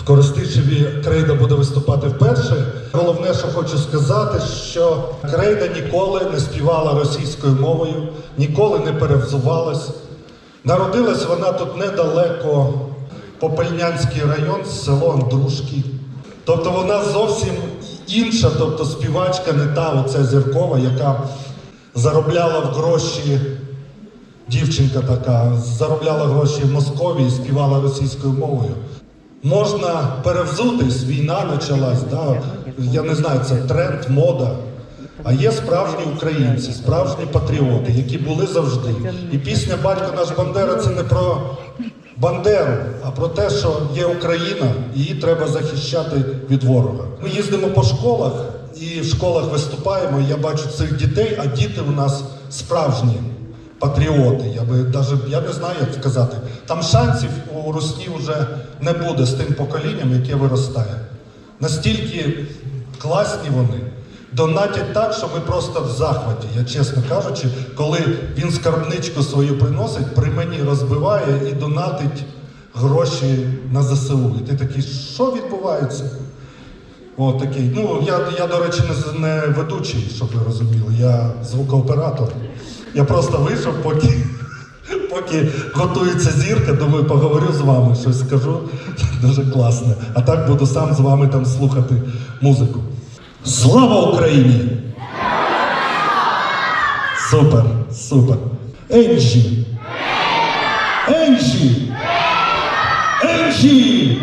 В Коростишеві Крейда буде виступати вперше. Головне, що хочу сказати, що Крейда ніколи не співала російською мовою, ніколи не перевзувалась. Народилась вона тут недалеко, Попельнянський район, село Андрушки. Тобто вона зовсім інша, тобто співачка не та оця зіркова, яка заробляла в гроші дівчинка така, заробляла гроші в Московії і співала російською мовою. Можна перевзутись, війна почалась, да? я не знаю, це тренд, мода. А є справжні українці, справжні патріоти, які були завжди. І пісня Батько наш Бандера це не про Бандеру, а про те, що є Україна, її треба захищати від ворога. Ми їздимо по школах і в школах виступаємо. і Я бачу цих дітей, а діти у нас справжні патріоти. Я би даже я не знаю, як сказати. Там шансів у Русні вже не буде з тим поколінням, яке виростає. Настільки класні вони. Донатять так, що ми просто в захваті, я чесно кажучи, коли він скарбничку свою приносить, при мені розбиває і донатить гроші на ЗСУ. І ти такий, що відбувається? О, такий. Ну, я, я, до речі, не, не ведучий, щоб ви розуміли, я звукооператор. Я просто вийшов, поки, поки готується зірка, думаю, поговорю з вами, щось скажу. Дуже класне. А так буду сам з вами там слухати музику. Слава Україні! Супер, супер. Енджі! Енджі! Енджі!